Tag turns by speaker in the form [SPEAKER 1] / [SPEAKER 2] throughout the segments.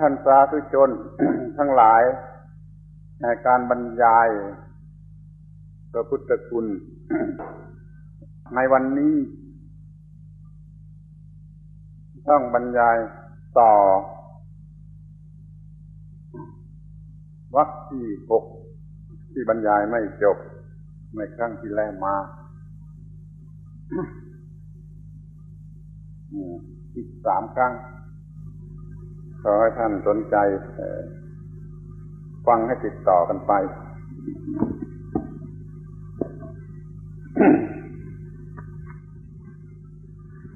[SPEAKER 1] ท่านสาธุชนทั้งหลายในการบรรยายพระพุทธคุณ ในวันนี้ ต้องบรรยายต่อวักที่หกที่บรรยายไม่จบในครั้งที่แล้วมาอีกสามครั้ง ขอให้ท่านสนใจฟังให้ติดต่อกันไป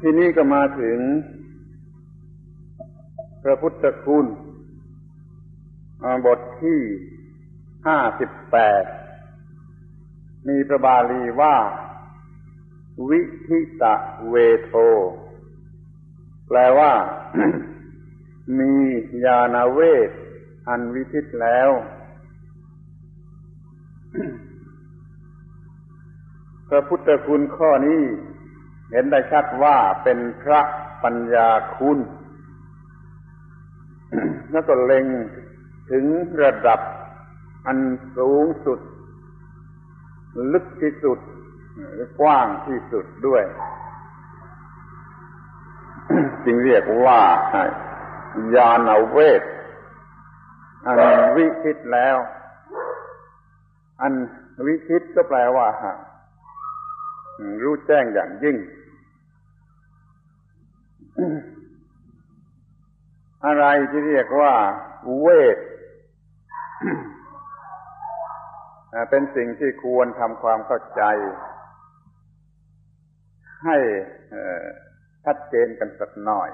[SPEAKER 1] ที่นี่ก็มาถึง พระพุทธคุณบทที่ห้าสิบแปดมีพระบาลีว่า วิธิตะเวโท แปลว่า มียานเวทอันวิทิตแล้ว พระพุทธคุณข้อนี้ เห็นได้ชัดว่าเป็นพระปัญญาคุณ แล้วก็เล็งถึงระดับอันสูงสุด ลึกที่สุด กว้างที่สุดด้วย จึงเรียกว่า ยานเวทอันวิคิตแล้ว อันวิคิตก็แปลว่ารู้แจ้งอย่างยิ่ง อะไรที่เรียกว่าเวทเป็นสิ่งที่ควรทำความเข้าใจ ให้ชัดเจนกันสักหน่อย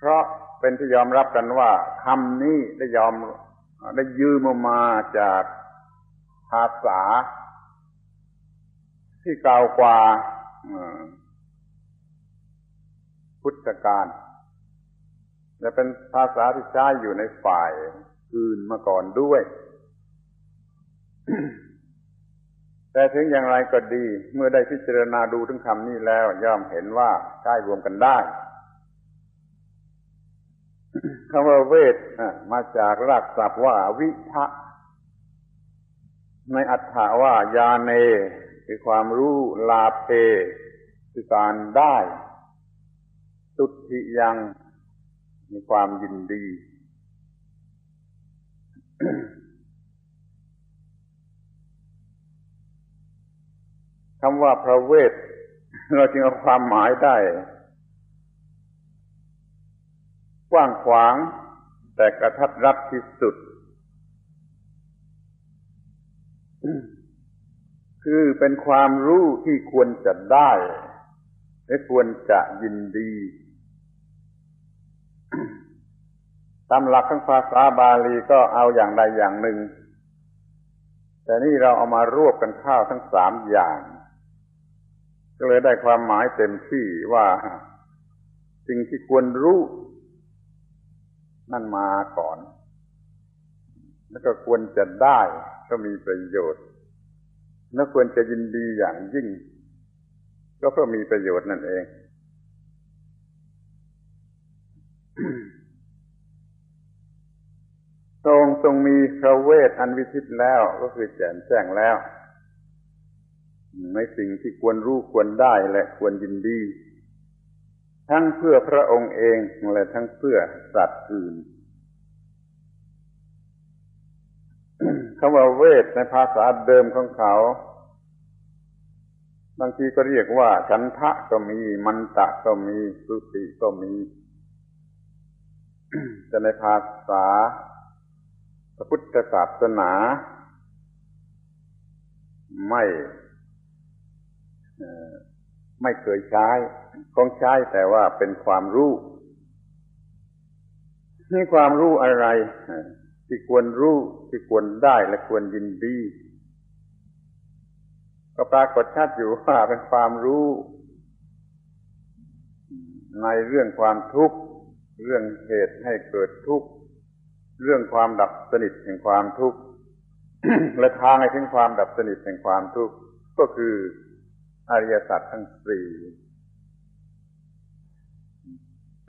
[SPEAKER 1] เพราะเป็นที่ยอมรับกันว่าคำนี้ได้ยอมได้ยืมมาจากภาษา ที่เก่ากว่าพุทธกาลและเป็นภาษาที่ใช้อยู่ในฝ่ายอื่นมาก่อนด้วย แต่ถึงอย่างไรก็ดี เมื่อได้พิจารณาดูถึงคำนี้แล้ว ย่อมเห็นว่าใช้รวมกันได้ คำว่าเวทมาจากรากศัพท์ว่าวิทะในอัฏฐาว่ายาเน คือความรู้ลาเพคือการได้ตุติยังมีความยินดี คำว่าพระเวท เราจึงเอาความหมายได้ กว้างขวาง แต่กระทัดรัดที่สุด คือเป็นความรู้ที่ควรจะได้ และควรจะยินดี ตามหลักของภาษาบาลีก็เอาอย่างใดอย่างหนึ่ง แต่นี่เราเอามารวบกันข้าวทั้งสามอย่าง ก็เลยได้ความหมายเต็มที่ว่าสิ่งที่ควรรู้ นั่นมาก่อน แล้วก็ควรจะได้ก็มีประโยชน์ แล้วควรจะยินดีอย่างยิ่ง ก็เพื่อมีประโยชน์นั่นเองทรงทรงมีพระเวทอันวิชิตแล้วก็คือแจ่มแจ้งแล้วในสิ่งที่ควรรู้ควรได้และควรยินดี ทั้งเพื่อพระองค์เองและทั้งเพื่อสัตว์อื่นคำว่าเวทในภาษาเดิมของเขา บางทีก็เรียกว่า ฉันทะก็มี มันตะก็มีสุติก็มีแต่ในภาษาพระพุทธศาสนา ไม่ไม่เคยใช้ คงใช้แต่ว่าเป็นความรู้นี่ความรู้อะไร ที่ควรรู้ที่ควรได้และควรยินดี ก็ปรากฏชัดอยู่ว่าเป็นความรู้ ในเรื่องความทุกข์ เรื่องเหตุให้เกิดทุกข์ เรื่องความดับสนิทแห่งความทุกข์และทางให้ถึงความดับสนิทแห่งความทุกข์ก็คืออริยสัจทั้งสี่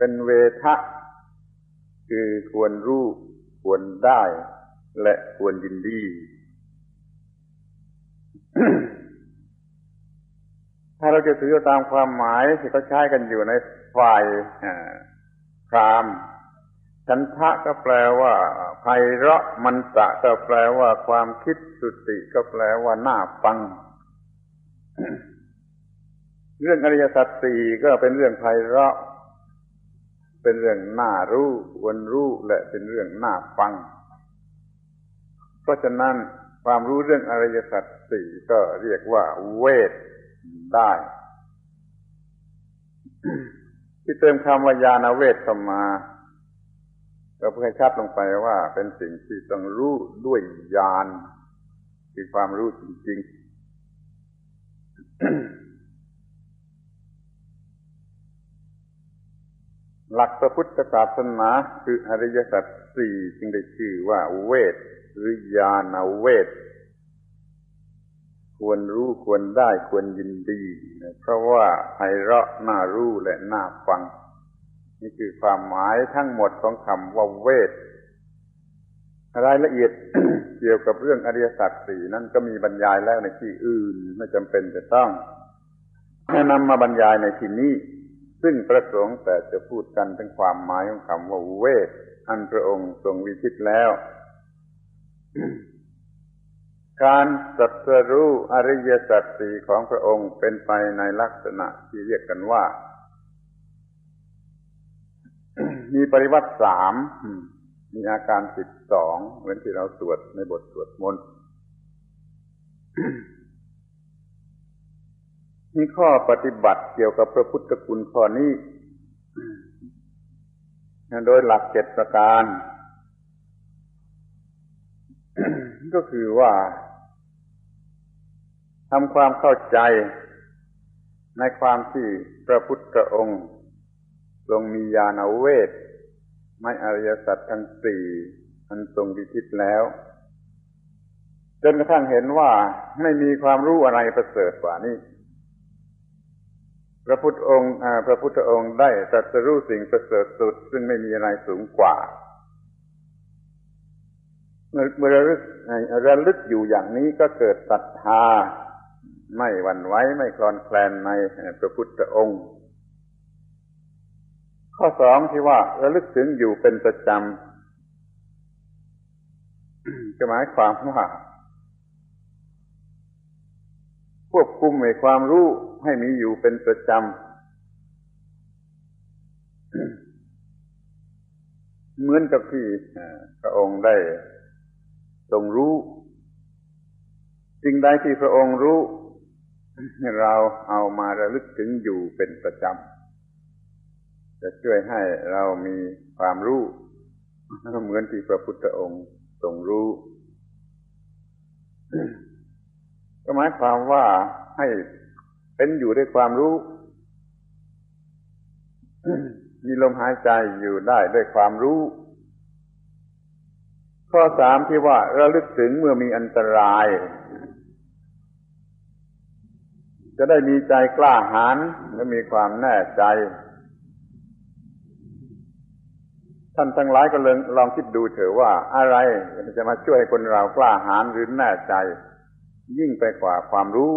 [SPEAKER 1] เป็นเวทะคือควรรู้ควรได้ และควรยินดีถ้าเราจะถือตามความหมายที่เขาใช้กันอยู่ในฝ่ายพรามฉันทะก็แปลว่าไพเราะมันตะก็แปลว่าความคิดสุติก็แปลว่าน่าฟัง เรื่องอริยสัจสี่ก็เป็นเรื่องไพเราะ เป็นเรื่องน่ารู้ควรรู้และเป็นเรื่องน่าฟัง เพราะฉะนั้นความรู้เรื่องอริยสัจสี่ก็เรียกว่าเวทได้ ที่เติมคำว่ายาณเวทเข้ามาก็เพื่อให้ชัดลงไปว่าเป็นสิ่งที่ต้องรู้ด้วยญาณคือความรู้จริงๆ หลักพระพุทธศาสนาคืออริยสัจสี่จึงได้ชื่อว่าเวทหรือญาณเวท ควรรู้ควรได้ควรยินดี เพราะว่าไพเราะน่ารู้และน่าฟัง นี่คือความหมายทั้งหมดของคำว่าเวทรายละเอียดเกี่ยวกับเรื่องอริยสัจสี่นั้นก็มีบรรยายแล้วในที่อื่นไม่จำเป็นจะต้องนำมาบรรยายในที่นี้ ซึ่งประสงค์แต่จะพูดกันถึงความหมายของคำว่าเวท อันพระองค์ทรงวิชิตแล้ว การสัตรู้อริยสัจสี่ของพระองค์เป็นไปในลักษณะที่เรียกกันว่า มีปริวัติสามมีอาการสิบสองเหมือนที่เราสวดในบทสวดมนต์ มีข้อปฏิบัติเกี่ยวกับพระพุทธคุณข้อนี้โดยหลักเจ็ดประการ ก็คือว่าทำความเข้าใจในความที่พระพุทธองค์ ทรงมีญาณเวทไม่อริยสัจทั้งสี่อันทรงดิทิตแล้ว จนกระทั่งเห็นว่าไม่มีความรู้อะไรประเสริฐกว่านี้ พระพุทธองค์พระพุทธองค์ได้ตรัสรู้สิ่งประเสริฐสุด ซึ่งไม่มีอะไรสูงกว่า เมื่อระลึกระลึกอยู่อย่างนี้ก็เกิดศรัทธา ไม่หวั่นไหวไม่คลอนแคลนในพระพุทธองค์ ข้อสองที่ว่าระลึกถึงอยู่เป็นประจำจะหมายความว่าควบคุมในความรู้ ให้มีอยู่เป็นประจำ เหมือนกับที่พระองค์ได้ทรงรู้ สิ่งใดที่พระองค์รู้ เราเอามาระลึกถึงอยู่เป็นประจำ จะช่วยให้เรามีความรู้ เหมือนที่พระพุทธองค์ทรงรู้ก็หมายความว่าให้ เป็นอยู่ด้วยความรู้ มีลมหายใจอยู่ได้ด้วยความรู้ ข้อสามที่ว่าระลึกถึงเมื่อมีอันตราย จะได้มีใจกล้าหาญและมีความแน่ใจ ท่านทั้งหลายก็เลยลองคิดดูเถอะว่าอะไรจะมาช่วยคนเรากล้าหาญหรือแน่ใจ ยิ่งไปกว่าความรู้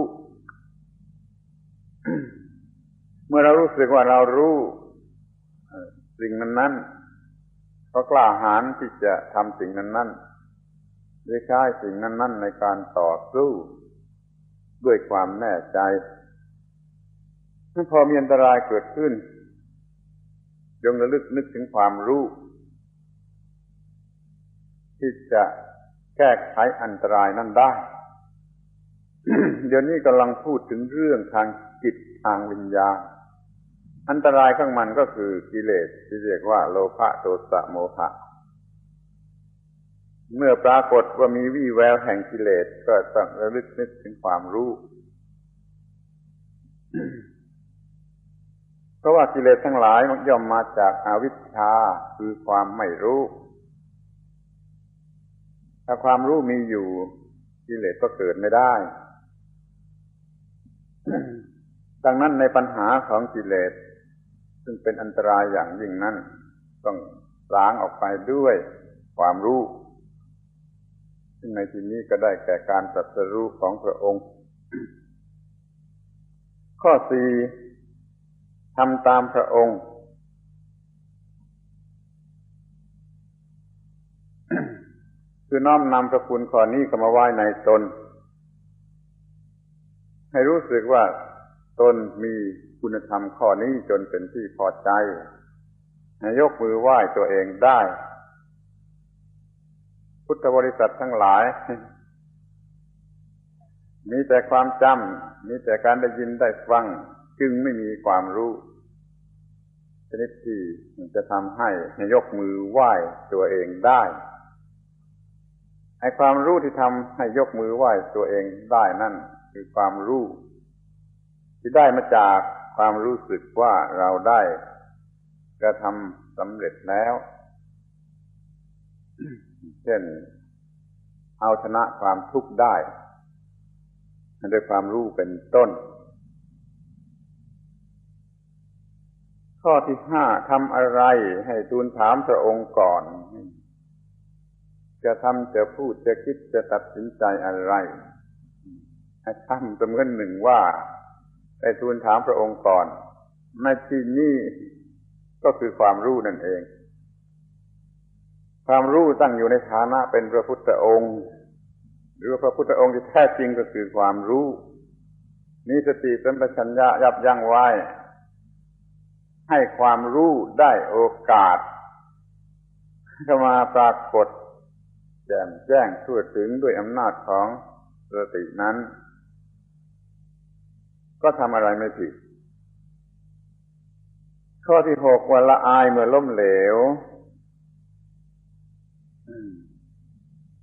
[SPEAKER 1] เมื่อเรารู้สึกว่าเรารู้สิ่งนั้นนั้นก็กล้าหาญที่จะทำสิ่งนั้นนั้นด้วยใช้สิ่งนั้นนั้นในการต่อสู้ ด้วยความแน่ใจพอมีอันตรายเกิดขึ้นจงระลึกนึกถึงความรู้ ที่จะแก้ไขอันตรายนั้นได้ เดี๋ยวนี้กำลังพูดถึงเรื่องทางจิตทางวิญญาณ อันตรายข้างมันก็คือกิเลสที่เรียกว่าโลภะโทสะโมหะ เมื่อปรากฏว่ามีวี่แววแห่งกิเลสก็ต้องระลึกนึกถึงความรู้ เพราะว่ากิเลสทั้งหลายมันย่อมมาจากอาวิชชาคือความไม่รู้ ถ้าความรู้มีอยู่กิเลสก็เกิดไม่ได้ ดังนั้นในปัญหาของกิเลส ซึ่งเป็นอันตรายอย่างยิ่งนั้น ต้องสางออกไปด้วยความรู้ ซึ่งในที่นี้ก็ได้แก่การตรัสรู้ของพระองค์ ข้อสี่ทำตามพระองค์คือน้อมนำพระคุณข้อนี้เข้ามาไว้ในตน ให้รู้สึกว่า ตนมีคุณธรรมข้อนี้จนเป็นที่พอใจ ให้ยกมือไหว้ตัวเองได้ พุทธบริษัททั้งหลาย มีแต่ความจำมีแต่การได้ยินได้ฟัง จึงไม่มีความรู้ชนิดที่จะทำให้ยกมือไหว้ตัวเองได้ไอความรู้ที่ทำให้ยกมือไหว้ตัวเองได้นั่น คือความรู้ ที่ได้มาจากความรู้สึกว่าเราได้กระทำสำเร็จแล้ว เช่น เอาชนะความทุกข์ได้ด้วยความรู้เป็นต้น ข้อที่ห้าทำอะไรให้ทูลถามพระองค์ก่อน จะทำจะพูดจะคิดจะตัดสินใจอะไร ให้ทำเสมือนหนึ่งว่าได้ทูลถามพระองค์ก่อนในที่นี้ก็คือความรู้นั่นเอง ความรู้ตั้งอยู่ในฐานะเป็นพระพุทธองค์ หรือพระพุทธองค์ที่แท้จริงก็คือความรู้มีสติสัมปชัญญะยับยั้งไว้ ให้ความรู้ได้โอกาสเข้ามาปรากฏแจ่มแจ้งทั่วถึงด้วยอำนาจของสตินั้น ก็ทำอะไรไม่ผิด ข้อที่หกวันละอายเมื่อล้มเหลว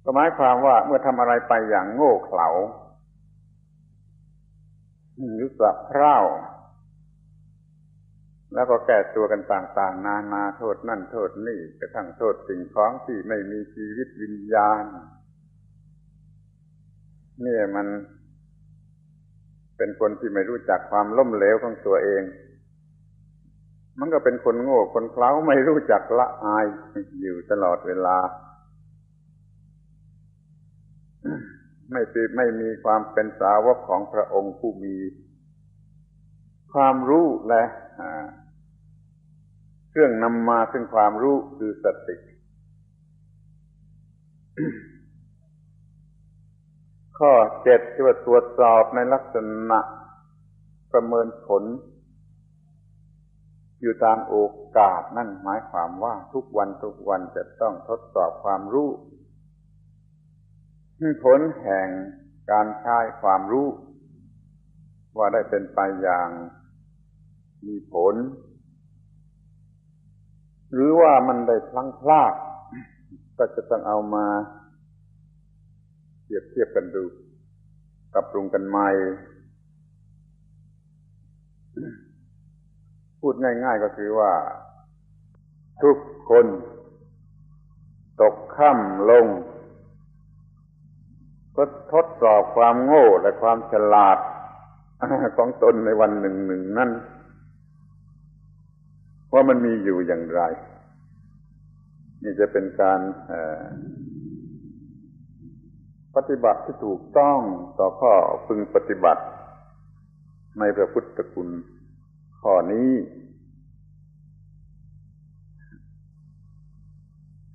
[SPEAKER 1] ก็หมายความว่าเมื่อทำอะไรไปอย่างโง่เขลาหรือสับเพร่าแล้วก็แก้ตัวกันต่างๆ นานาโทษนั่นโทษนี่กระทั่งโทษสิ่งของที่ไม่มีชีวิตวิญญาณนี่มัน เป็นคนที่ไม่รู้จักความล้มเหลวของตัวเอง มันก็เป็นคนโง่คนเคล้าไม่รู้จักละอายอยู่ตลอดเวลา ไม่ไม่มีความเป็นสาวกของพระองค์ผู้มี ความรู้และเครื่องนำมาซึ่งความรู้คือสติ ข้อเจ็ดที่ว่าตรวจสอบในลักษณะประเมินผล อยู่ตามโอกาสนั่นหมายความว่าทุกวันทุกวันจะต้องทดสอบความรู้ผลแห่งการใช้ความรู้ ว่าได้เป็นไปอย่างมีผล หรือว่ามันได้พลั้งพลาดก็จะต้องเอามา เทียบเทียบกันดูปรับปรุงกันใหม่ พูดง่าย ๆก็คือว่า ทุกคน ตกค่ำลง ก็ทดสอบความโง่และความฉลาดของตนในวันหนึ่งหนึ่งนั่นว่ามันมีอยู่อย่างไร นี่จะเป็นการ ปฏิบัติที่ถูกต้องต่อข้อพึงปฏิบัติ ในพระพุทธคุณข้อนี้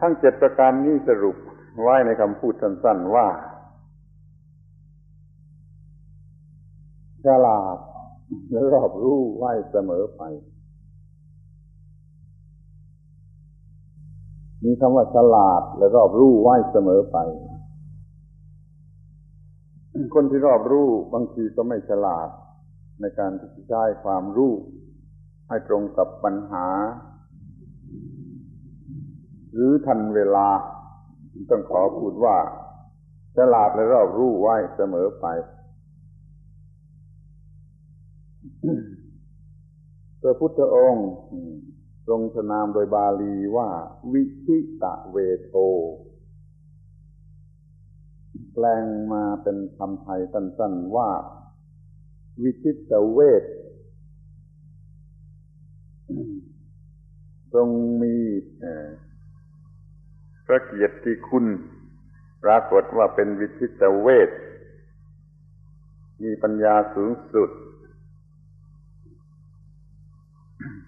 [SPEAKER 1] ทั้งเจ็ดประการนี้สรุปไว้ในคำพูดสั้นๆว่าฉลาดและรอบรู้ไว้เสมอไป มีคำว่าฉลาดและรอบรู้ไว้เสมอไป คนที่รอบรู้บางทีก็ไม่ฉลาด ในการที่จะใช้ความรู้ ให้ตรงกับปัญหา หรือทันเวลา ต้องขอพูดว่าฉลาดและรอบรู้ไว้เสมอไปพระพุทธองค์ทรงสนามโดยบาลีว่า วิชิตะเวโท แปลงมาเป็นคำไทยสั้นๆว่า วิชิตเวททรงมีพระเกียรติคุณ ปรากฏว่าเป็นวิทิตเวท มีปัญญาสูงสุด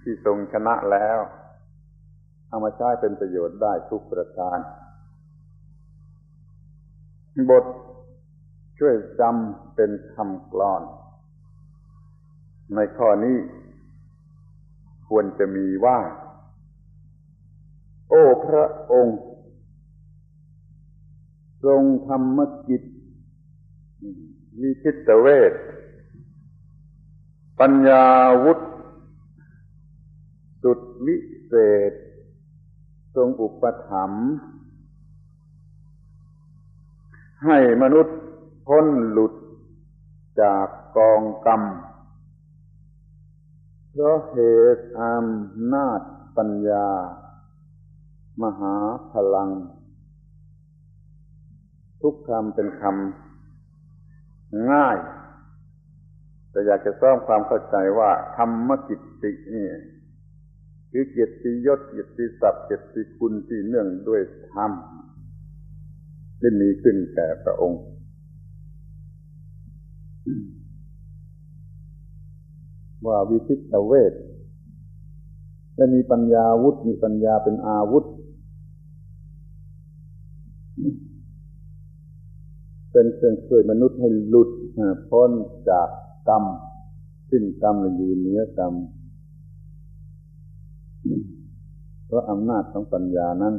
[SPEAKER 1] ที่ทรงชนะแล้ว เอามาใช้เป็นประโยชน์ได้ทุกประการ บทช่วยจำเป็นคำกลอน ในข้อนี้ ควรจะมีว่า โอ้พระองค์ ทรงธรรมกิจวิชิตเวท ปัญญาวุธสุดวิเศษ ทรงอุปถัมภ์ ให้มนุษย์พ้นหลุดจากกองกรรม เพราะเหตุอำนาจปัญญา มหาพลัง ทุกคำเป็นคำง่าย แต่อยากจะสร้างความเข้าใจว่าธรรมกิตตินี่คือเกียรติยศเกียรติศัพท์เกียรติคุณที่เนื่องด้วยธรรม ได้มีขึ้นแก่พระองค์ว่าวิชิตเวทและมีปัญญาวุฒิมีปัญญาเป็นอาวุธ เป็นเครื่องช่วยมนุษย์ให้หลุดพ้นจากกรรมสิ้นกรรมอยู่เหนือกรรมเพราะอำนาจของปัญญานั้น